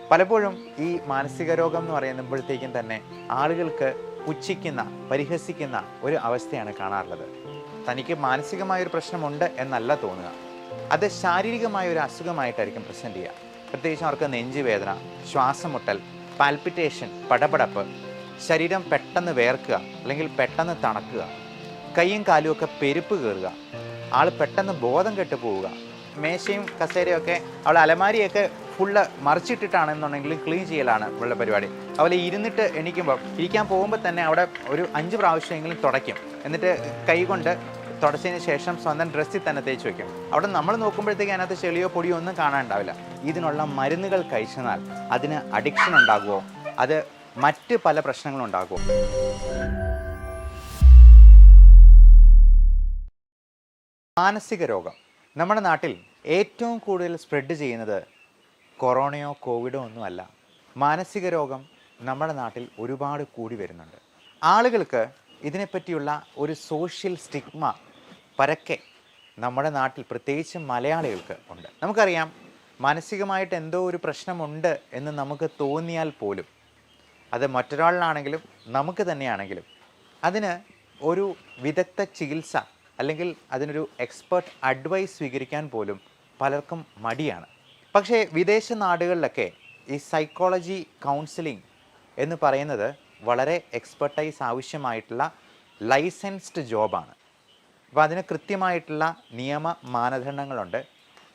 പലപ്പോഴും ഈ മാനസിക രോഗം എന്ന് പറയുമ്പോഴത്തേക്കും തന്നെ ആളുകൾക്ക് പുച്ഛിക്കുന്ന പരിഹസിക്കുന്ന ഒരു അവസ്ഥയാണ് കാണാറുള്ളത്. തനിക്ക് മാനസികമായ ഒരു പ്രശ്നമുണ്ട് എന്നല്ല തോന്നുക. അത് ശാരീരികമായ ഒരു അസുഖമായിട്ടായിരിക്കും പ്രസന്റ് ചെയ്യുക. പ്രത്യേകിച്ച് അവർക്ക് നെഞ്ചുവേദന ശ്വാസമുട്ടൽ പാൽപിറ്റേഷൻ പടപടപ്പ് ശരീരം പെട്ടെന്ന് വേർക്കുക അല്ലെങ്കിൽ പെട്ടെന്ന് തണക്കുക കൈയും കാലും ഒക്കെ പെരുപ്പ് കയറുക ആൾ പെട്ടെന്ന് ബോധം കെട്ട് പോവുക മേശയും കസേരയും ഒക്കെ അവൾ അലമാരിയൊക്കെ ഫുള്ള് മറിച്ചിട്ടിട്ടാണെന്നുണ്ടെങ്കിൽ ക്ലീൻ ചെയ്യലാണ് ഉള്ള പരിപാടി. അതുപോലെ ഇരുന്നിട്ട് എണീക്കുമ്പോൾ ഇരിക്കാൻ പോകുമ്പോൾ തന്നെ അവിടെ ഒരു അഞ്ച് പ്രാവശ്യമെങ്കിലും തുടയ്ക്കും. എന്നിട്ട് കൈ കൊണ്ട് തുടച്ചതിന് ശേഷം സ്വന്തം ഡ്രസ്സിൽ തന്നെ തേച്ച് വയ്ക്കും അവിടെ നമ്മൾ നോക്കുമ്പോഴത്തേക്ക് അതിനകത്ത് ചെളിയോ പൊടിയോ ഒന്നും കാണാനുണ്ടാവില്ല. ഇതിനുള്ള മരുന്നുകൾ കഴിച്ചെന്നാൽ അതിന് അഡിക്ഷൻ ഉണ്ടാകുമോ അത് മറ്റ് പല പ്രശ്നങ്ങളും ഉണ്ടാകുമോ മാനസിക രോഗം. നമ്മുടെ നാട്ടിൽ ഏറ്റവും കൂടുതൽ സ്പ്രെഡ് ചെയ്യുന്നത് കൊറോണയോ കോവിഡോ ഒന്നുമല്ല. മാനസിക രോഗം നമ്മുടെ നാട്ടിൽ ഒരുപാട് കൂടി വരുന്നുണ്ട്. ആളുകൾക്ക് ഇതിനെപ്പറ്റിയുള്ള ഒരു സോഷ്യൽ സ്റ്റിഗ്മ പരക്കെ നമ്മുടെ നാട്ടിൽ പ്രത്യേകിച്ച് മലയാളികൾക്ക് ഉണ്ട്. നമുക്കറിയാം മാനസികമായിട്ട് എന്തോ ഒരു പ്രശ്നമുണ്ട് എന്ന് നമുക്ക് തോന്നിയാൽ പോലും അത് മറ്റൊരാളിലാണെങ്കിലും നമുക്ക് തന്നെയാണെങ്കിലും അതിന് ഒരു വിദഗ്ധ ചികിത്സ അല്ലെങ്കിൽ അതിനൊരു എക്സ്പേർട്ട് അഡ്വൈസ് സ്വീകരിക്കാൻ പോലും പലർക്കും മടിയാണ്. പക്ഷേ വിദേശ നാടുകളിലൊക്കെ ഈ സൈക്കോളജി കൗൺസിലിംഗ് എന്ന് പറയുന്നത് വളരെ എക്സ്പെർട്ടൈസ് ആവശ്യമായിട്ടുള്ള ലൈസൻസ്ഡ് ജോബാണ് അപ്പോൾ അതിന് കൃത്യമായിട്ടുള്ള നിയമ മാനദണ്ഡങ്ങളുണ്ട്.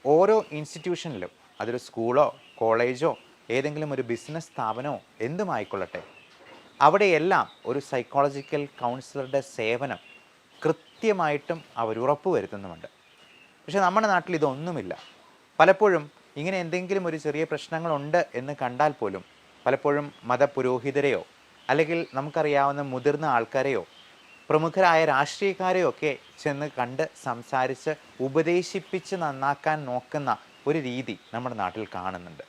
ഓരോ ഇൻസ്റ്റിറ്റ്യൂഷനിലും അതൊരു സ്കൂളോ കോളേജോ ഏതെങ്കിലും ഒരു ബിസിനസ് സ്ഥാപനമോ എന്തുമായിക്കൊള്ളട്ടെ അവിടെയെല്ലാം ഒരു സൈക്കോളജിക്കൽ കൗൺസിലറുടെ സേവനം കൃത്യമായിട്ടും അവർ ഉറപ്പുവരുത്തുന്നുമുണ്ട് പക്ഷേ നമ്മുടെ നാട്ടിൽ ഇതൊന്നുമില്ല. പലപ്പോഴും ഇങ്ങനെ എന്തെങ്കിലും ഒരു ചെറിയ പ്രശ്നങ്ങളുണ്ട് എന്ന് കണ്ടാൽ പോലും പലപ്പോഴും മതപുരോഹിതരെയോ അല്ലെങ്കിൽ നമുക്കറിയാവുന്ന മുതിർന്ന ആൾക്കാരെയോ പ്രമുഖരായ രാഷ്ട്രീയക്കാരെയോ ഒക്കെ ചെന്ന് കണ്ട് സംസാരിച്ച് ഉപദേശിപ്പിച്ച് നന്നാക്കാൻ നോക്കുന്ന ഒരു രീതി നമ്മുടെ നാട്ടിൽ കാണുന്നുണ്ട്.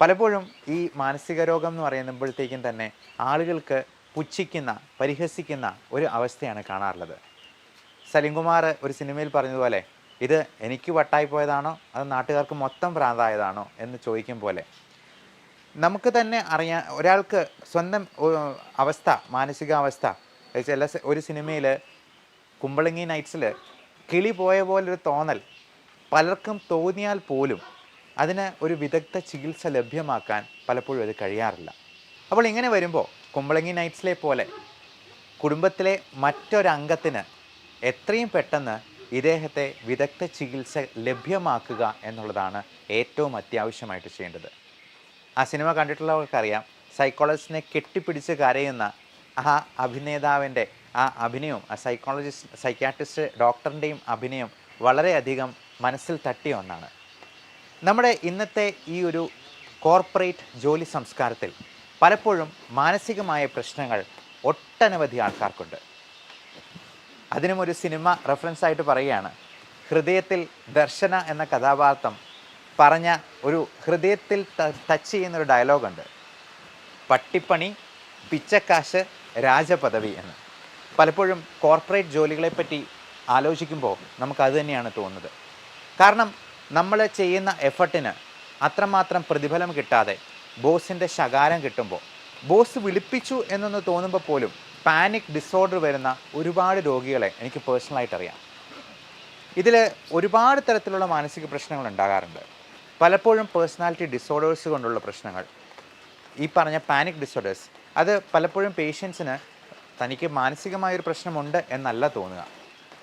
പലപ്പോഴും ഈ മാനസിക രോഗം എന്ന് പറയുമ്പോഴത്തേക്കും തന്നെ ആളുകൾക്ക് പുച്ഛിക്കുന്ന പരിഹസിക്കുന്ന ഒരു അവസ്ഥയാണ് കാണാറുള്ളത്. സലിംകുമാർ ഒരു സിനിമയിൽ പറഞ്ഞതുപോലെ ഇത് എനിക്ക് വട്ടായി പോയതാണോ അത് നാട്ടുകാർക്ക് മൊത്തം ഭ്രാന്തായതാണോ? എന്ന് ചോദിക്കും പോലെ. നമുക്ക് തന്നെ അറിയാൻ ഒരാൾക്ക് സ്വന്തം അവസ്ഥ മാനസികാവസ്ഥ. ചില ഒരു സിനിമയിൽ കുമ്പളങ്ങി നൈറ്റ്സിൽ കിളി പോയ പോലൊരു തോന്നൽ. പലർക്കും തോന്നിയാൽ പോലും അതിന് ഒരു വിദഗ്ധ ചികിത്സ ലഭ്യമാക്കാൻ പലപ്പോഴും അത് കഴിയാറില്ല. അപ്പോൾ ഇങ്ങനെ വരുമ്പോൾ കുമ്പളങ്ങി നൈറ്റ്സിലെ പോലെ കുടുംബത്തിലെ മറ്റൊരംഗത്തിന് എത്രയും പെട്ടെന്ന് ഇദ്ദേഹത്തെ വിദഗ്ധ ചികിത്സ ലഭ്യമാക്കുക എന്നുള്ളതാണ് ഏറ്റവും അത്യാവശ്യമായിട്ട് ചെയ്യേണ്ടത്. ആ സിനിമ കണ്ടിട്ടുള്ളവർക്കറിയാം സൈക്കോളജിസ്റ്റിനെ കെട്ടിപ്പിടിച്ച് കരയുന്ന ആ അഭിനേതാവിന്റെ ആ അഭിനയവും ആ സൈക്കോളജിസ്റ്റ് സൈക്യാട്രിസ്റ്റ് ഡോക്ടറിന്റെയും അഭിനയം വളരെയധികം മനസ്സിൽ തട്ടിയ ഒന്നാണ്. നമ്മുടെ ഇന്നത്തെ ഈ ഒരു കോർപ്പറേറ്റ് ജോലി സംസ്കാരത്തിൽ പലപ്പോഴും മാനസികമായ പ്രശ്നങ്ങൾ ഒട്ടനവധി ആൾക്കാർക്കുണ്ട്. അതിനും ഒരു സിനിമ റെഫറൻസ് ആയിട്ട് പറയുകയാണ്. ഹൃദയത്തിൽ ദർശന എന്ന കഥാപാത്രം പറഞ്ഞ ഒരു ഹൃദയത്തിൽ ടച്ച് ചെയ്യുന്നൊരു ഡയലോഗുണ്ട് പട്ടിപ്പണി പിച്ചക്കാശ് രാജപദവി എന്ന്. പലപ്പോഴും കോർപ്പറേറ്റ് ജോലികളെപ്പറ്റി ആലോചിക്കുമ്പോൾ നമുക്കത് തന്നെയാണ് തോന്നുന്നത്. കാരണം നമ്മൾ ചെയ്യുന്ന എഫർട്ടിന് അത്രമാത്രം പ്രതിഫലം കിട്ടാതെ ബോസിന്റെ ശകാരം കിട്ടുമ്പോൾ ബോസ് വിളിപ്പിച്ചു എന്നൊന്ന് തോന്നുമ്പോൾ പോലും പാനിക് ഡിസോർഡർ വരുന്ന ഒരുപാട് രോഗികളെ എനിക്ക് പേഴ്സണലായിട്ട് അറിയാം ഇതിൽ ഒരുപാട് തരത്തിലുള്ള മാനസിക പ്രശ്നങ്ങൾ ഉണ്ടാകാറുണ്ട്. പലപ്പോഴും പേഴ്സണാലിറ്റി ഡിസോർഡേഴ്സ് കൊണ്ടുള്ള പ്രശ്നങ്ങൾ. ഈ പറഞ്ഞ പാനിക് ഡിസോർഡേഴ്സ് അത് പലപ്പോഴും പേഷ്യൻസിന് തനിക്ക് മാനസികമായൊരു പ്രശ്നമുണ്ട് എന്നല്ല തോന്നുക.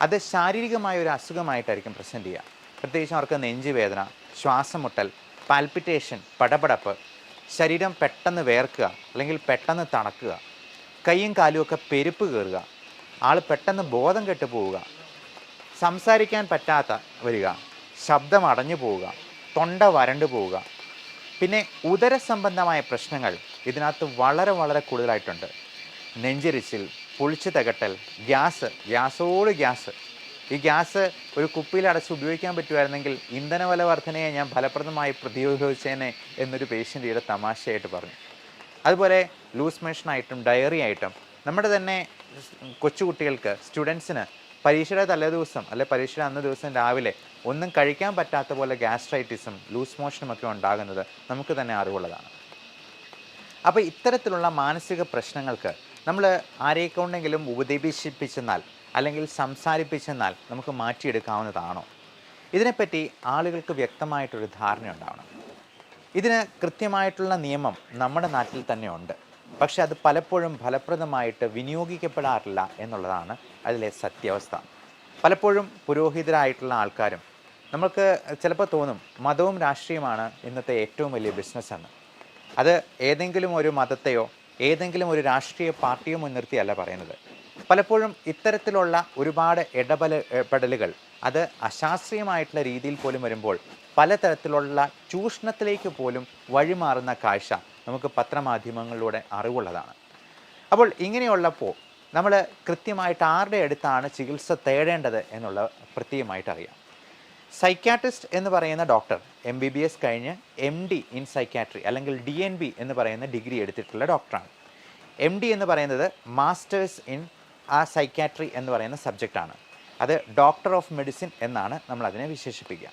അത് ശാരീരികമായ ഒരു അസുഖമായിട്ടായിരിക്കും പ്രസന്റ് ചെയ്യുക. പ്രത്യേകിച്ച് അവർക്ക് നെഞ്ചുവേദന ശ്വാസം മുട്ടൽ പാൽപിറ്റേഷൻ പടപടപ്പ് ശരീരം പെട്ടെന്ന് വേർക്കുക അല്ലെങ്കിൽ പെട്ടെന്ന് തണുക്കുക കൈയും കാലും ഒക്കെ പെരുപ്പ് കയറുക ആൾ പെട്ടെന്ന് ബോധം കെട്ട് പോവുക. സംസാരിക്കാൻ പറ്റാത്ത വരിക. ശബ്ദം അടഞ്ഞു പോവുക. തൊണ്ട വരണ്ടു പോവുക. പിന്നെ ഉദര സംബന്ധമായ പ്രശ്നങ്ങൾ ഇതിനകത്ത് വളരെ വളരെ കൂടുതലായിട്ടുണ്ട്. നെഞ്ചിരിച്ചിൽ പുളിച്ചു തകട്ടൽ ഗ്യാസ് ഗ്യാസോട് ഗ്യാസ്. ഈ ഗ്യാസ് ഒരു കുപ്പിയിൽ അടച്ച് ഉപയോഗിക്കാൻ പറ്റുമായിരുന്നെങ്കിൽ ഇന്ധനവല വർധനയെ ഞാൻ ഫലപ്രദമായി പ്രതിരോധിച്ചേനെ എന്നൊരു പേഷ്യന്റ് തമാശയായിട്ട് പറഞ്ഞു. അതുപോലെ ലൂസ് മോഷനായിട്ടും ഡയറി ആയിട്ടും നമ്മുടെ തന്നെ കൊച്ചുകുട്ടികൾക്ക് സ്റ്റുഡൻസിന് പരീക്ഷയുടെ തലേ ദിവസം അല്ലെ പരീക്ഷയുടെ അന്ന് ദിവസം രാവിലെ ഒന്നും കഴിക്കാൻ പറ്റാത്ത പോലെ ഗ്യാസ്ട്രൈറ്റിസും ലൂസ് മോഷനും ഒക്കെ ഉണ്ടാകുന്നത് നമുക്ക് തന്നെ അറിവുള്ളതാണ്. അപ്പോൾ ഇത്തരത്തിലുള്ള മാനസിക പ്രശ്നങ്ങൾക്ക് നമ്മൾ ആരെക്കൊണ്ടെങ്കിലും ഉപദേശിപ്പിച്ചെന്നാൽ അല്ലെങ്കിൽ സംസാരിപ്പിച്ചെന്നാൽ നമുക്ക് മാറ്റിയെടുക്കാവുന്നതാണോ? ഇതിനെപ്പറ്റി ആളുകൾക്ക് വ്യക്തമായിട്ടൊരു ധാരണ ഉണ്ടാവണം ഇതിന് കൃത്യമായിട്ടുള്ള നിയമം നമ്മുടെ നാട്ടിൽ തന്നെ ഉണ്ട് പക്ഷെ അത് പലപ്പോഴും ഫലപ്രദമായിട്ട് വിനിയോഗിക്കപ്പെടാറില്ല എന്നുള്ളതാണ് അതിലെ സത്യാവസ്ഥ. പലപ്പോഴും പുരോഹിതരായിട്ടുള്ള ആൾക്കാരും നമുക്ക് ചിലപ്പോൾ തോന്നും മതവും രാഷ്ട്രീയമാണ് ഇന്നത്തെ ഏറ്റവും വലിയ ബിസിനസ് അത് ഏതെങ്കിലും ഒരു മതത്തെയോ ഏതെങ്കിലും ഒരു രാഷ്ട്രീയ പാർട്ടിയോ മുൻനിർത്തിയല്ല പറയുന്നത്. പലപ്പോഴും ഇത്തരത്തിലുള്ള ഒരുപാട് ഇടപെല പെടലുകൾ അത് അശാസ്ത്രീയമായിട്ടുള്ള രീതിയിൽ പോലും വരുമ്പോൾ പലതരത്തിലുള്ള ചൂഷണത്തിലേക്ക് പോലും വഴിമാറുന്ന കാഴ്ച നമുക്ക് പത്രമാധ്യമങ്ങളിലൂടെ അറിവുള്ളതാണ്. അപ്പോൾ ഇങ്ങനെയുള്ളപ്പോൾ നമ്മൾ കൃത്യമായിട്ട് ആരുടെ അടുത്താണ് ചികിത്സ തേടേണ്ടത് എന്നുള്ള പ്രത്യേകമായിട്ട് അറിയാം. സൈക്യാട്രിസ്റ്റ് എന്ന് പറയുന്ന doctor M B B S കഴിഞ്ഞ് എം ഡി ഇൻ സൈക്യാട്രി അല്ലെങ്കിൽ ഡി എൻ ബി എന്ന് പറയുന്ന ഡിഗ്രി എടുത്തിട്ടുള്ള ഡോക്ടറാണ്. എം ഡി എന്ന് പറയുന്നത് മാസ്റ്റേഴ്സ് ഇൻ ആ സൈക്യാട്രി എന്ന് പറയുന്ന സബ്ജക്റ്റാണ് അത് ഡോക്ടർ ഓഫ് മെഡിസിൻ എന്നാണ് നമ്മൾ അതിനെ വിശേഷിപ്പിക്കുക.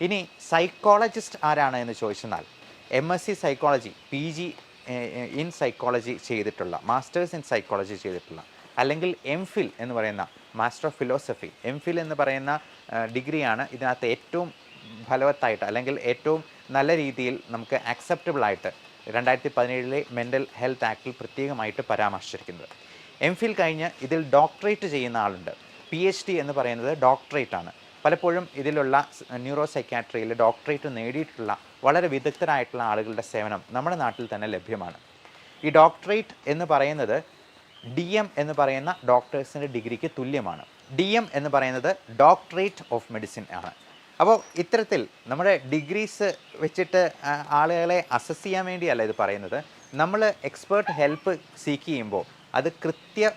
ഇനി സൈക്കോളജിസ്റ്റ് ആരാണ് എന്ന് ചോദിച്ചെന്നാൽ M S C psychology P G in psychology ചെയ്തിട്ടുള്ള മാസ്റ്റേഴ്സ് ഇൻ സൈക്കോളജി ചെയ്തിട്ടുള്ള അല്ലെങ്കിൽ എം ഫിൽ എന്ന് പറയുന്ന master of philosophy M phil എന്ന് പറയുന്ന ഡിഗ്രിയാണ് ഇതിനകത്ത് ഏറ്റവും ഫലവത്തായിട്ട് അല്ലെങ്കിൽ ഏറ്റവും നല്ല രീതിയിൽ നമുക്ക് ആക്സെപ്റ്റബിളായിട്ട് രണ്ടായിരത്തി പതിനേഴിലെ മെന്റൽ ഹെൽത്ത് ആക്ടിൽ പ്രത്യേകമായിട്ട് പരാമർശിച്ചിരിക്കുന്നത്. എം ഫിൽ കഴിഞ്ഞ് ഇതിൽ ഡോക്ടറേറ്റ് ചെയ്യുന്ന ആളുണ്ട്. പി എച്ച് ഡി എന്ന് പറയുന്നത് ഡോക്ടറേറ്റ് ആണ്. പലപ്പോഴും ഇതിലുള്ള ന്യൂറോ സൈക്കാട്രിയിൽ ഡോക്ടറേറ്റ് നേടിയിട്ടുള്ള വളരെ വിദഗ്ധരായിട്ടുള്ള ആളുകളുടെ സേവനം നമ്മുടെ നാട്ടിൽ തന്നെ ലഭ്യമാണ്. ഈ ഡോക്ടറേറ്റ് എന്ന് പറയുന്നത് ഡി എം എന്ന് പറയുന്ന ഡോക്ടേഴ്സിന്റെ ഡിഗ്രിക്ക് തുല്യമാണ്. ഡി എം എന്ന് പറയുന്നത് ഡോക്ടറേറ്റ് ഓഫ് മെഡിസിൻ ആണ്. അപ്പോൾ ഇത്തരത്തിൽ നമ്മുടെ ഡിഗ്രീസ് വെച്ചിട്ട് ആളുകളെ അസസ് ചെയ്യാൻ വേണ്ടിയല്ല ഇത് പറയുന്നത്. നമ്മൾ എക്സ്പേർട്ട് ഹെൽപ്പ് സീക്ക് ചെയ്യുമ്പോൾ അത് കൃത്യ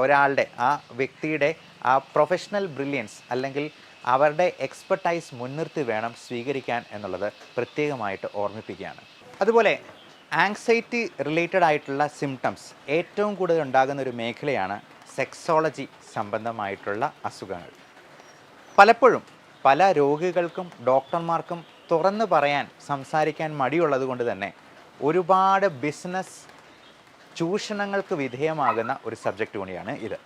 ഒരാളുടെ ആ വ്യക്തിയുടെ ആ പ്രൊഫഷണൽ ബ്രില്യൻസ് അല്ലെങ്കിൽ അവരുടെ എക്സ്പെർട്ടൈസ് മുൻനിർത്തി വേണം സ്വീകരിക്കാൻ എന്നുള്ളത് പ്രത്യേകമായിട്ട് ഓർമ്മിപ്പിക്കുകയാണ്. അതുപോലെ ആങ്സൈറ്റി റിലേറ്റഡ് ആയിട്ടുള്ള സിംറ്റംസ് ഏറ്റവും കൂടുതൽ ഉണ്ടാകുന്ന ഒരു മേഖലയാണ് സെക്സോളജി സംബന്ധമായിട്ടുള്ള അസുഖങ്ങൾ. പലപ്പോഴും പല രോഗികൾക്കും ഡോക്ടർമാർക്കും തുറന്നു പറയാൻ സംസാരിക്കാൻ മടിയുള്ളത് കൊണ്ട് തന്നെ ഒരുപാട് ബിസിനസ് ചൂഷണങ്ങൾക്ക് വിധേയമാകുന്ന ഒരു സബ്ജക്റ്റ് കൂടിയാണ് ഇത്.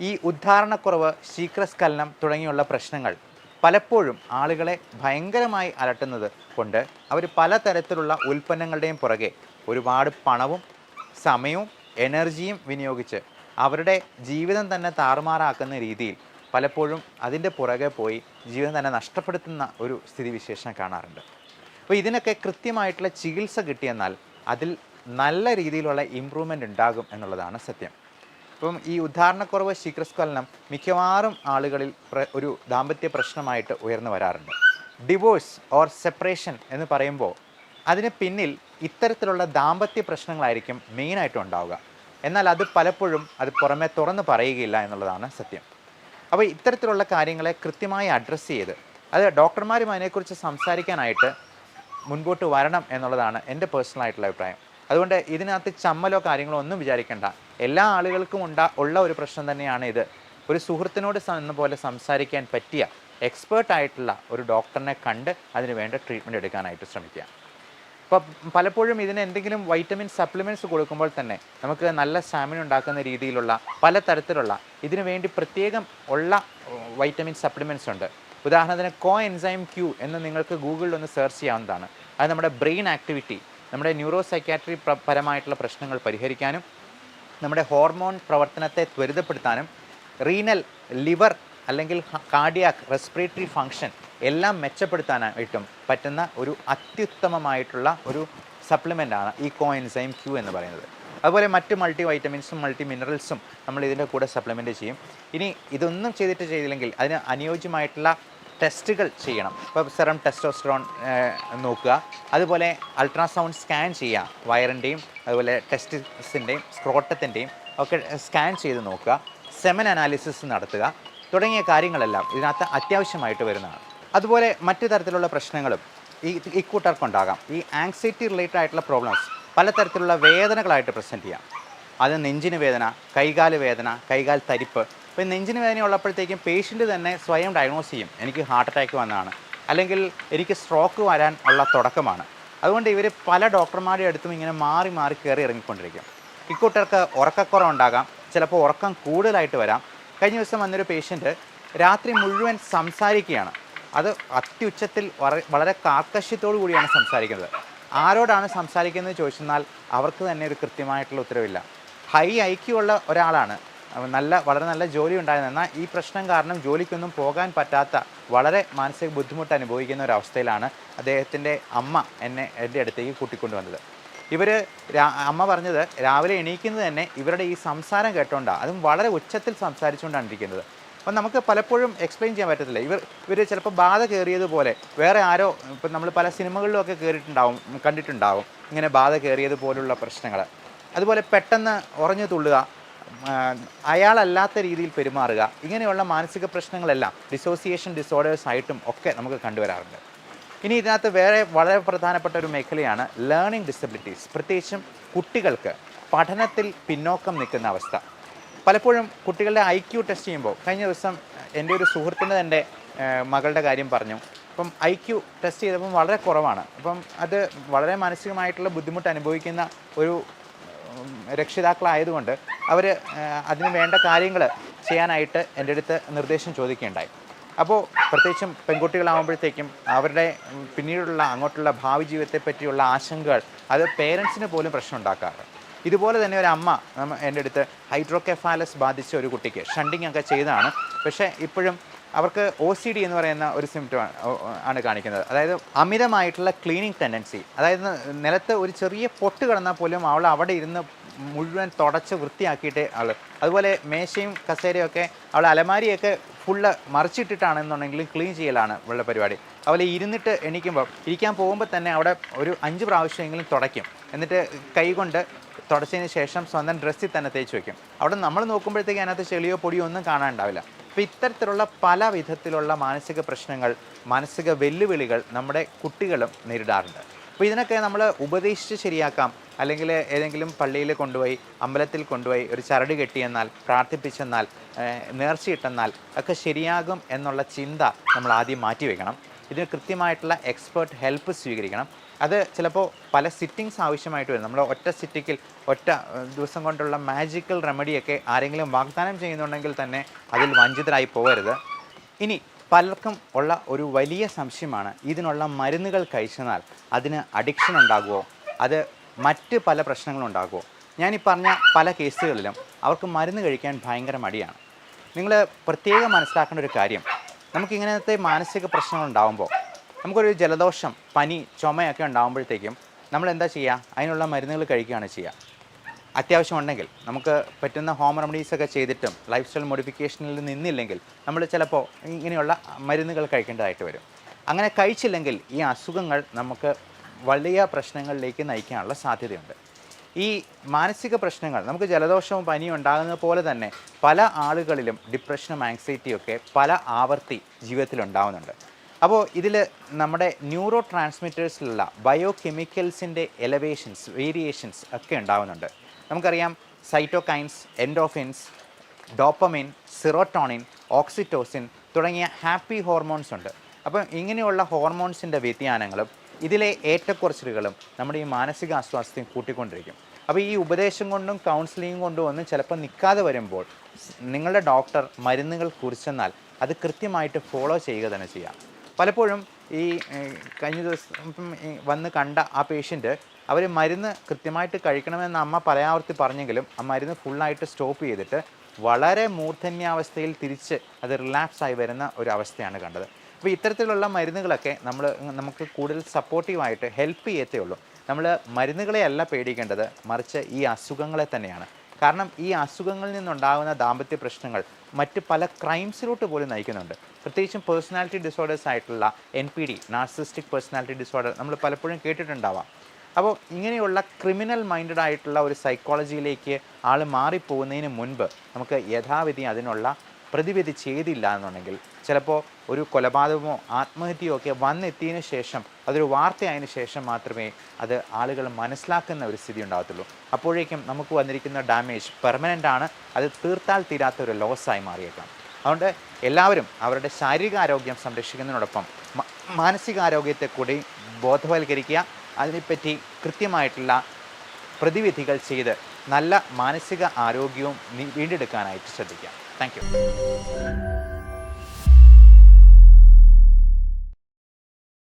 ഈ ഉദ്ധാരണക്കുറവ് ശീഘ്രസ്ഖലനം തുടങ്ങിയുള്ള പ്രശ്നങ്ങൾ പലപ്പോഴും ആളുകളെ ഭയങ്കരമായി അലട്ടുന്നത് കൊണ്ട് അവർ പലതരത്തിലുള്ള ഉൽപ്പന്നങ്ങളുടെയും പുറകെ ഒരുപാട് പണവും സമയവും എനർജിയും വിനിയോഗിച്ച് അവരുടെ ജീവിതം തന്നെ താറുമാറാക്കുന്ന രീതിയിൽ പലപ്പോഴും അതിന്റെ പുറകെ പോയി ജീവിതം തന്നെ നഷ്ടപ്പെടുത്തുന്ന ഒരു സ്ഥിതിവിശേഷം കാണാറുണ്ട്. അപ്പോൾ ഇതിനൊക്കെ കൃത്യമായിട്ടുള്ള ചികിത്സ കിട്ടിയെന്നാൽ അതിൽ നല്ല രീതിയിലുള്ള ഇമ്പ്രൂവ്മെന്റ് ഉണ്ടാകും എന്നുള്ളതാണ് സത്യം. ഇപ്പം ഈ ഉദാഹരണക്കുറവ് ശീഘ്രസ്ഖലനം മിക്കവാറും ആളുകളിൽ ഒരു ദാമ്പത്യ പ്രശ്നമായിട്ട് ഉയർന്നു വരാറുണ്ട്. ഡിവോഴ്സ് ഓർ സെപ്പറേഷൻ എന്ന് പറയുമ്പോൾ അതിന് പിന്നിൽ ഇത്തരത്തിലുള്ള ദാമ്പത്യ പ്രശ്നങ്ങളായിരിക്കും മെയിനായിട്ടും ഉണ്ടാവുക. എന്നാൽ അത് പലപ്പോഴും അത് പുറമെ തുറന്ന് പറയുകയില്ല എന്നുള്ളതാണ് സത്യം. അപ്പോൾ ഇത്തരത്തിലുള്ള കാര്യങ്ങളെ കൃത്യമായി അഡ്രസ്സ് ചെയ്ത് അത് ഡോക്ടർമാരും അതിനെക്കുറിച്ച് സംസാരിക്കാനായിട്ട് മുൻപോട്ട് വരണം എന്നുള്ളതാണ് എന്റെ പേഴ്സണലായിട്ടുള്ള അഭിപ്രായം. അതുകൊണ്ട് ഇതിനകത്ത് ചമ്മലോ കാര്യങ്ങളോ ഒന്നും വിചാരിക്കേണ്ട. എല്ലാ ആളുകൾക്കും ഉണ്ടാ ഉള്ള ഒരു പ്രശ്നം തന്നെയാണ് ഇത്. ഒരു സുഹൃത്തിനോട് എന്ന പോലെ സംസാരിക്കാൻ പറ്റിയ എക്സ്പേർട്ട് ആയിട്ടുള്ള ഒരു ഡോക്ടറിനെ കണ്ട് അതിന് വേണ്ട ട്രീറ്റ്മെന്റ് എടുക്കാനായിട്ട് ശ്രമിക്കുക. അപ്പോൾ പലപ്പോഴും ഇതിന് എന്തെങ്കിലും വൈറ്റമിൻ സപ്ലിമെന്റ്സ് കൊടുക്കുമ്പോൾ തന്നെ നമുക്ക് നല്ല സ്റ്റാമിന ഉണ്ടാക്കുന്ന രീതിയിലുള്ള പല തരത്തിലുള്ള ഇതിനു വേണ്ടി പ്രത്യേകം ഉള്ള വൈറ്റമിൻ സപ്ലിമെന്റ്സ് ഉണ്ട്. ഉദാഹരണത്തിന് കോ എൻസൈം ക്യൂ എന്ന് നിങ്ങൾക്ക് ഗൂഗിളിൽ ഒന്ന് സെർച്ച് ചെയ്യാവുന്നതാണ്. അത് നമ്മുടെ ബ്രെയിൻ ആക്ടിവിറ്റി നമ്മുടെ ന്യൂറോ സൈക്കാട്രി പരമായിട്ടുള്ള പ്രശ്നങ്ങൾ പരിഹരിക്കാനും നമ്മുടെ ഹോർമോൺ പ്രവർത്തനത്തെ ത്വരിതപ്പെടുത്താനും റീനൽ ലിവർ അല്ലെങ്കിൽ കാർഡിയാക് റെസ്പിറേറ്ററി ഫങ്ഷൻ എല്ലാം മെച്ചപ്പെടുത്താനായിട്ടും പറ്റുന്ന ഒരു അത്യുത്തമമായിട്ടുള്ള ഒരു സപ്ലിമെന്റാണ് ഈ കോ എൻസൈം ക്യൂ എന്ന് പറയുന്നത്. അതുപോലെ മറ്റ് മൾട്ടി വൈറ്റമിൻസും മൾട്ടി മിനറൽസും നമ്മൾ ഇതിന്റെ കൂടെ സപ്ലിമെന്റ് ചെയ്യും. ഇനി ഇതൊന്നും ചെയ്തിട്ട് ചെയ്തില്ലെങ്കിൽ അതിന് അനുയോജ്യമായിട്ടുള്ള ടെസ്റ്റുകൾ ചെയ്യണം. ഇപ്പോൾ സെറം ടെസ്റ്റോസ്ട്രോൺ നോക്കുക. അതുപോലെ അൾട്രാസൗണ്ട് സ്കാൻ ചെയ്യുക വയറിന്റെയും അതുപോലെ ടെസ്റ്റിസിന്റെയും സ്ക്രോട്ടത്തിന്റെയും ഒക്കെ സ്കാൻ ചെയ്ത് നോക്കുക. സെമൻ അനാലിസിസ് നടത്തുക. തുടങ്ങിയ കാര്യങ്ങളെല്ലാം ഇതിനകത്ത് അത്യാവശ്യമായിട്ട് വരുന്നതാണ്. അതുപോലെ മറ്റു തരത്തിലുള്ള പ്രശ്നങ്ങളും ഈ ഇക്കൂട്ടർക്കുണ്ടാകാം ഈ ആങ്സൈറ്റി റിലേറ്റഡ് ആയിട്ടുള്ള പ്രോബ്ലംസ് പലതരത്തിലുള്ള വേദനകളായിട്ട് പ്രസന്റ് ചെയ്യാം. അത് നെഞ്ചിന് വേദന കൈകാൽ വേദന കൈകാൽ തരിപ്പ് അപ്പോൾ നെഞ്ചിന് വേദന ഉള്ളപ്പോഴത്തേക്കും പേഷ്യന്റ് തന്നെ സ്വയം ഡയഗ്നോസ് ചെയ്യും. എനിക്ക് ഹാർട്ട് അറ്റാക്ക് വന്നതാണ് അല്ലെങ്കിൽ എനിക്ക് സ്ട്രോക്ക് വരാൻ ഉള്ള തുടക്കമാണ്. അതുകൊണ്ട് ഇവർ പല ഡോക്ടർമാരുടെ അടുത്തും ഇങ്ങനെ മാറി മാറി കയറി ഇറങ്ങിക്കൊണ്ടിരിക്കും. ഇക്കൂട്ടർക്ക് ഉറക്കക്കുറവുണ്ടാകാം ചിലപ്പോൾ ഉറക്കം കൂടുതലായിട്ട് വരാം. കഴിഞ്ഞ ദിവസം വന്നൊരു പേഷ്യന്റ് രാത്രി മുഴുവൻ സംസാരിക്കുകയാണ്. അത് അത്യുച്ചത്തിൽ വളരെ കാർക്കശ്യത്തോടു കൂടിയാണ് സംസാരിക്കുന്നത്. ആരോടാണ് സംസാരിക്കുന്നത് ചോദിച്ചെന്നാൽ അവർക്ക് തന്നെ ഒരു കൃത്യമായിട്ടുള്ള ഉത്തരവില്ല. ഹൈ ഐക്യു ഉള്ള ഒരാളാണ്. നല്ല വളരെ നല്ല ജോലി ഉണ്ടായിരുന്നു. എന്നാൽ ഈ പ്രശ്നം കാരണം ജോലിക്കൊന്നും പോകാൻ പറ്റാത്ത വളരെ മാനസിക ബുദ്ധിമുട്ട് അനുഭവിക്കുന്ന ഒരു അവസ്ഥയിലാണ് അദ്ദേഹത്തിന്റെ അമ്മ എന്നെ എന്റെ അടുത്തേക്ക് കൂട്ടിക്കൊണ്ടുവന്നത് ഇവർ അമ്മ പറഞ്ഞത് രാവിലെ എണീക്കുന്നത് തന്നെ ഇവരുടെ ഈ സംസാരം കേട്ടോണ്ടാണ് അതും വളരെ ഉച്ചത്തിൽ സംസാരിച്ചുകൊണ്ടാണ് ഇരിക്കുന്നത്. അപ്പം നമുക്ക് പലപ്പോഴും എക്സ്പ്ലെയിൻ ചെയ്യാൻ പറ്റത്തില്ല. ഇവർ ഇവർ ചിലപ്പോൾ ബാധ കയറിയതുപോലെ വേറെ ആരോ ഇപ്പം നമ്മൾ പല സിനിമകളിലും ഒക്കെ കയറിയിട്ടുണ്ടാവും കണ്ടിട്ടുണ്ടാവും ഇങ്ങനെ ബാധ കയറിയതുപോലുള്ള പ്രശ്നങ്ങൾ. അതുപോലെ പെട്ടെന്ന് ഉറഞ്ഞു തുള്ളുക അയാളല്ലാത്ത രീതിയിൽ പെരുമാറുക. ഇങ്ങനെയുള്ള മാനസിക പ്രശ്നങ്ങളെല്ലാം ഡിസോസിയേഷൻ ഡിസോർഡേഴ്സ് ആയിട്ടും ഒക്കെ നമുക്ക് കണ്ടുവരാറുണ്ട്. ഇനി ഇതിനകത്ത് വേറെ വളരെ പ്രധാനപ്പെട്ട ഒരു മേഖലയാണ് ലേണിംഗ് ഡിസബിലിറ്റീസ് പ്രത്യേകിച്ചും കുട്ടികൾക്ക് പഠനത്തിൽ പിന്നോക്കം നിൽക്കുന്ന അവസ്ഥ. പലപ്പോഴും കുട്ടികളുടെ ഐ ക്യു ടെസ്റ്റ് ചെയ്യുമ്പോൾ കഴിഞ്ഞ ദിവസം എന്റെ ഒരു സുഹൃത്തിന്റെ തന്നെ മകളുടെ കാര്യം പറഞ്ഞു. അപ്പം ഐ ക്യു ടെസ്റ്റ് ചെയ്തപ്പം വളരെ കുറവാണ്. അപ്പം അത് വളരെ മാനസികമായിട്ടുള്ള ബുദ്ധിമുട്ട് അനുഭവിക്കുന്ന ഒരു രക്ഷിതാക്കളായതുകൊണ്ട് അവർ അതിന് വേണ്ട കാര്യങ്ങൾ ചെയ്യാനായിട്ട് എന്റെ അടുത്ത് നിർദ്ദേശം ചോദിക്കുകയുണ്ടായി. അപ്പോൾ പ്രത്യേകിച്ചും പെൺകുട്ടികളാകുമ്പോഴത്തേക്കും അവരുടെ പിന്നീടുള്ള അങ്ങോട്ടുള്ള ഭാവി ജീവിതത്തെ പറ്റിയുള്ള ആശങ്കകൾ അത് പേരൻസിന് പോലും പ്രശ്നം ഉണ്ടാക്കാറ്. ഇതുപോലെ തന്നെ ഒരു അമ്മ എന്റെ അടുത്ത് ഹൈഡ്രോകെഫാലസ് ബാധിച്ച ഒരു കുട്ടിക്ക് ഷണ്ടിങ് ഒക്കെ ചെയ്താണ് പക്ഷേ ഇപ്പോഴും അവർക്ക് ഒ സി ഡി എന്ന് പറയുന്ന ഒരു സിംറ്റം ആണ് കാണിക്കുന്നത്. അതായത് അമിതമായിട്ടുള്ള ക്ലീനിങ് ടെൻഡൻസി അതായത് നിലത്ത് ഒരു ചെറിയ പൊട്ട് കിടന്നാൽ പോലും അവൾ അവിടെ ഇരുന്ന് മുഴുവൻ തുടച്ച് വൃത്തിയാക്കിയിട്ട് അവൾ അതുപോലെ മേശയും കസേരയും ഒക്കെ അവൾ അലമാരിയൊക്കെ ഫുള്ള് മറിച്ചിട്ടിട്ടാണെന്നുണ്ടെങ്കിലും ക്ലീൻ ചെയ്യലാണ് ഉള്ള പരിപാടി. അതുപോലെ ഇരുന്നിട്ട് എണീക്കുമ്പോൾ ഇരിക്കാൻ പോകുമ്പോൾ തന്നെ അവിടെ ഒരു അഞ്ച് പ്രാവശ്യമെങ്കിലും തുടയ്ക്കും. എന്നിട്ട് കൈകൊണ്ട് തുടച്ചതിന് ശേഷം സ്വന്തം ഡ്രസ്സിൽ തന്നെ തേച്ച് വെക്കും. അവിടെ നമ്മൾ നോക്കുമ്പോഴത്തേക്ക് അതിനകത്ത് ചെളിയോ പൊടിയോ ഒന്നും കാണാനുണ്ടാവില്ല. അപ്പോൾ ഇത്തരത്തിലുള്ള പല വിധത്തിലുള്ള മാനസിക പ്രശ്നങ്ങൾ മാനസിക വെല്ലുവിളികൾ നമ്മുടെ കുട്ടികളും നേരിടാറുണ്ട്. അപ്പോൾ ഇതിനൊക്കെ നമ്മൾ ഉപദേശിച്ച് ശരിയാക്കാം. അല്ലെങ്കിൽ ഏതെങ്കിലും പള്ളിയിൽ കൊണ്ടുപോയി അമ്പലത്തിൽ കൊണ്ടുപോയി ഒരു ചരട് കെട്ടിയെന്നാൽ പ്രാർത്ഥിപ്പിച്ചെന്നാൽ നേർച്ചയിട്ടെന്നാൽ ഒക്കെ ശരിയാകും എന്നുള്ള ചിന്ത നമ്മൾ ആദ്യം മാറ്റിവെക്കണം ഇതിന് കൃത്യമായിട്ടുള്ള എക്സ്പേർട്ട് ഹെൽപ്പ് സ്വീകരിക്കണം. അത് ചിലപ്പോൾ പല സിറ്റിങ്സ് ആവശ്യമായിട്ട് വരും. നമ്മൾ ഒറ്റ സിറ്റിക്കിൽ ഒറ്റ ദിവസം കൊണ്ടുള്ള മാജിക്കൽ റെമഡിയൊക്കെ ആരെങ്കിലും വാഗ്ദാനം ചെയ്യുന്നുണ്ടെങ്കിൽ തന്നെ അതിൽ വഞ്ചിതരായി പോകരുത്. ഇനി പലർക്കും ഉള്ള ഒരു വലിയ സംശയമാണ് ഇതിനുള്ള മരുന്നുകൾ കഴിച്ചെന്നാൽ അതിന് അഡിക്ഷൻ ഉണ്ടാകുമോ? അത് മറ്റ് പല പ്രശ്നങ്ങളും ഉണ്ടാകുമോ ഞാൻ ഈ പറഞ്ഞ പല കേസുകളിലും അവർക്ക് മരുന്ന് കഴിക്കാൻ ഭയങ്കര മടിയാണ്. നിങ്ങൾ പ്രത്യേകം മനസ്സിലാക്കേണ്ട ഒരു കാര്യം. നമുക്ക് ഇങ്ങനത്തെ മാനസിക പ്രശ്നങ്ങൾ ഉണ്ടാകുമ്പോൾ നമുക്കൊരു ജലദോഷം പനി ചുമയൊക്കെ ഉണ്ടാകുമ്പോഴത്തേക്കും നമ്മൾ എന്താ ചെയ്യുക? അതിനുള്ള മരുന്നുകൾ കഴിക്കുകയാണ് ചെയ്യുക. അത്യാവശ്യമുണ്ടെങ്കിൽ നമുക്ക് പറ്റുന്ന ഹോം റെമഡീസ് ഒക്കെ ചെയ്തിട്ടും ലൈഫ് സ്റ്റൈൽ മോഡിഫിക്കേഷനിൽ നിന്നില്ലെങ്കിൽ നമ്മൾ ചിലപ്പോൾ ഇങ്ങനെയുള്ള മരുന്നുകൾ കഴിക്കേണ്ടതായിട്ട് വരും. അങ്ങനെ കഴിച്ചില്ലെങ്കിൽ ഈ അസുഖങ്ങൾ നമുക്ക് വലിയ പ്രശ്നങ്ങളിലേക്ക് നയിക്കാനുള്ള സാധ്യതയുണ്ട്. ഈ മാനസിക പ്രശ്നങ്ങൾ നമുക്ക് ജലദോഷവും പനിയും ഉണ്ടാകുന്നത് പോലെ തന്നെ പല ആളുകളിലും ഡിപ്രഷനും ആങ്സൈറ്റിയൊക്കെ പല ആവർത്തി ജീവിതത്തിൽ ഉണ്ടാകുന്നുണ്ട് അപ്പോൾ ഇതിൽ നമ്മുടെ ന്യൂറോ ട്രാൻസ്മിറ്റേഴ്സിലുള്ള ബയോ കെമിക്കൽസിന്റെ എലവേഷൻസ് വേരിയേഷൻസ് ഒക്കെ ഉണ്ടാകുന്നുണ്ട് നമുക്കറിയാം cytokines endorphins dopamine serotonin oxytocin തുടങ്ങിയ ഹാപ്പി ഹോർമോൺസ് ഉണ്ട്. അപ്പം ഇങ്ങനെയുള്ള ഹോർമോൺസിന്റെ വ്യതിയാനങ്ങളും ഇതിലെ ഏറ്റക്കുറച്ചിലുകളും നമ്മുടെ ഈ മാനസിക അസ്വാസ്ഥ്യം കൂട്ടിക്കൊണ്ടിരിക്കും. അപ്പോൾ ഈ ഉപദേശം കൊണ്ടും കൗൺസിലിംഗ് കൊണ്ടും ഒന്നും ചിലപ്പോൾ നിൽക്കാതെ വരുമ്പോൾ നിങ്ങളുടെ ഡോക്ടർ മരുന്നുകൾ കുറിച്ചെന്നാൽ അത് കൃത്യമായിട്ട് ഫോളോ ചെയ്യുക തന്നെ ചെയ്യാം. പലപ്പോഴും ഈ കഴിഞ്ഞ ദിവസം വന്ന് കണ്ട ആ പേഷ്യന്റ് അവർ മരുന്ന് കൃത്യമായിട്ട് കഴിക്കണമെന്ന് അമ്മ പലയാവർത്തി പറഞ്ഞെങ്കിലും ആ മരുന്ന് ഫുള്ളായിട്ട് സ്റ്റോപ്പ് ചെയ്തിട്ട് വളരെ മൂർധന്യാവസ്ഥയിൽ തിരിച്ച് അത് റിലാക്സ് ആയി വരുന്ന ഒരു അവസ്ഥയാണ് കണ്ടത്. അപ്പോൾ ഇത്തരത്തിലുള്ള മരുന്നുകളൊക്കെ നമ്മൾ നമുക്ക് കൂടുതൽ സപ്പോർട്ടീവായിട്ട് ഹെൽപ്പ് ചെയ്യത്തേ ഉള്ളൂ. നമ്മൾ മരുന്നുകളെ അല്ല പേടിക്കേണ്ടത് മറിച്ച് ഈ അസുഖങ്ങളെ തന്നെയാണ്. കാരണം ഈ അസുഖങ്ങളിൽ നിന്നുണ്ടാകുന്ന ദാമ്പത്യ പ്രശ്നങ്ങൾ മറ്റ് പല ക്രൈംസിലോട്ട് പോലും നയിക്കുന്നുണ്ട്. പ്രത്യേകിച്ചും പേഴ്സണാലിറ്റി ഡിസോർഡേഴ്സ് ആയിട്ടുള്ള N P D narcissistic personality disorder നമ്മൾ പലപ്പോഴും കേട്ടിട്ടുണ്ടാവാം. അപ്പോൾ ഇങ്ങനെയുള്ള ക്രിമിനൽ മൈൻഡഡ് ആയിട്ടുള്ള ഒരു സൈക്കോളജിയിലേക്ക് ആൾ മാറിപ്പോകുന്നതിന് മുൻപ് നമുക്ക് യഥാവിധി അതിനുള്ള പ്രതിവിധി ചെയ്തില്ല എന്നുണ്ടെങ്കിൽ ചിലപ്പോൾ ഒരു കൊലപാതകമോ ആത്മഹത്യയോ ഒക്കെ വന്നെത്തിയതിന് ശേഷം അതൊരു വാർത്തയായതിനു ശേഷം മാത്രമേ അത് ആളുകൾ മനസ്സിലാക്കുന്ന ഒരു സ്ഥിതി ഉണ്ടാകത്തുള്ളൂ. അപ്പോഴേക്കും നമുക്ക് വന്നിരിക്കുന്ന ഡാമേജ് പെർമനന്റ് ആണ്. അത് തീർത്താൽ തീരാത്ത ഒരു ലോസായി മാറിയേക്കാം. അതുകൊണ്ട് എല്ലാവരും അവരുടെ ശാരീരിക ആരോഗ്യം സംരക്ഷിക്കുന്നതിനോടൊപ്പം മാനസികാരോഗ്യത്തെ കൂടി ബോധവൽക്കരിക്കുക. അതിനെപ്പറ്റി കൃത്യമായിട്ടുള്ള പ്രതിവിധികൾ ചെയ്ത് നല്ല മാനസിക ആരോഗ്യവും വീണ്ടെടുക്കാനായിട്ട് ശ്രദ്ധിക്കാം Thank you.